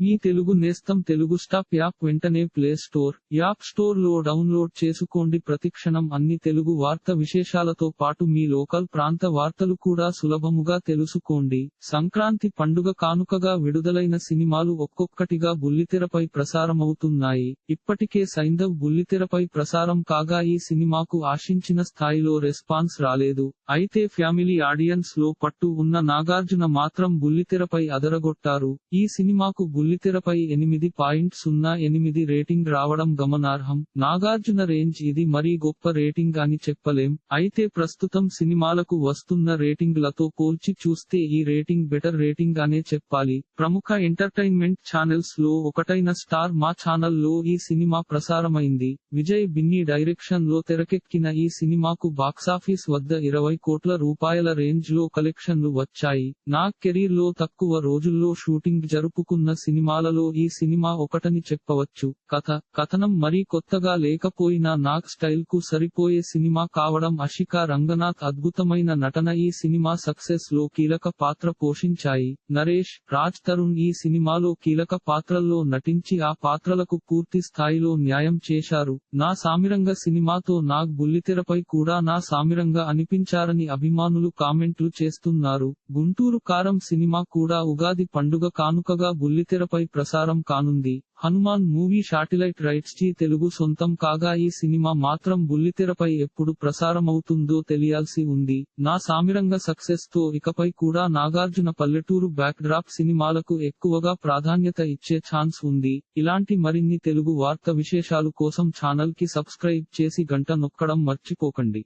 మీ తెలుగు నేస్తం Telugu stop app వెంటనే play store app స్టోర్లో డౌన్లోడ్ చేసుకోండి. ప్రతిక్షణం అన్ని తెలుగు వార్త విశేషాలతో పాటు మీ లోకల్ ప్రాంత వార్తలు కూడా సులభముగా తెలుసుకోండి. సంక్రాంతి పండుగ కానుకగా విడుదలైన సినిమాలు ఒక్కొక్కటిగా బుల్లితెరపై ప్రసారమవుతున్నాయి. ఇప్పటికే సైంధవ్ బుల్లితెరపై ప్రసారం కాగా ఈ సినిమాకు ఆశించిన స్థాయిలో రెస్పాన్స్ రాలేదు. అయితే ఫ్యామిలీ ఆడియన్స్లో పట్టు ఉన్న నాగార్జున మాత్రం బుల్లితెరపై అదరగొట్టారు. ఈ సినిమాకు బుల్లితెరపై ఎనిమిది పాయింట్ సున్నా ఎనిమిది రేటింగ్ రావడం గమనార్హం. నాగార్జున రేంజ్ ఇది మరీ గొప్ప రేటింగ్ అని చెప్పలేం. అయితే ప్రస్తుతం సినిమాలకు వస్తున్న రేటింగ్లతో పోల్చి చూస్తే ఈ రేటింగ్ బెటర్ రేటింగ్ అనే చెప్పాలి. ప్రముఖ ఎంటర్టైన్మెంట్ ఛానల్స్లో ఒకటైన స్టార్ మా ఛానల్లో ఈ సినిమా ప్రసారమైంది. విజయ్ బిన్ని డైరెక్షన్లో తెరకెక్కిన ఈ సినిమాకు బాక్సాఫీస్ వద్ద ఇరవై కోట్ల రూపాయల రేంజ్లో కలెక్షన్లు వచ్చాయి. నా కెరీర్లో తక్కువ రోజుల్లో షూటింగ్ జరుపుకున్న సినిమాలలో ఈ సినిమా ఒకటని చెప్పవచ్చు. కథ కథనం మరీ కొత్తగా లేకపోయినా నాగ్ స్టైల్కు సరిపోయే సినిమా కావడం అషికా రంగనాథ్ అద్భుతమైన నటన ఈ సినిమా సక్సెస్లో కీలక పాత్ర పోషించాయి. నరేష్ రాజ్ తరుణ్ ఈ సినిమాలో కీలక పాత్రల్లో నటించి ఆ పాత్రలకు పూర్తి స్థాయిలో న్యాయం చేశారు. నా సామిరంగ సినిమాతో నాగ్ బుల్లితెరపై కూడా నా సామిరంగా అనిపించారని అభిమానులు కామెంట్లు చేస్తున్నారు. గుంటూరు కారం సినిమా కూడా ఉగాది పండుగ కానుకగా బుల్లితెర తెరపై ప్రసారం కానుంది. హనుమాన్ మూవీ శాటిలైట్ రైట్స్ చి తెలుగు సొంతం కాగా ఈ సినిమా మాత్రం బుల్లితెరపై ఎప్పుడు ప్రసారమవుతుందో తెలియాల్సి ఉంది. నా సామిరంగ సక్సెస్తో ఇకపై కూడా నాగార్జున పల్లెటూరు బ్యాక్ డ్రాప్ సినిమాలకు ఎక్కువగా ప్రాధాన్యత ఇచ్చే ఛాన్స్ ఉంది. ఇలాంటి మరిన్ని తెలుగు వార్త విశేషాలు కోసం ఛానల్కి సబ్స్క్రైబ్ చేసి గంట నొక్కడం మర్చిపోకండి.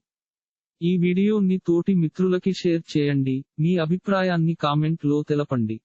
ఈ వీడియోని తోటి మిత్రులకి షేర్ చేయండి. మీ అభిప్రాయాన్ని కామెంట్లో తెలపండి.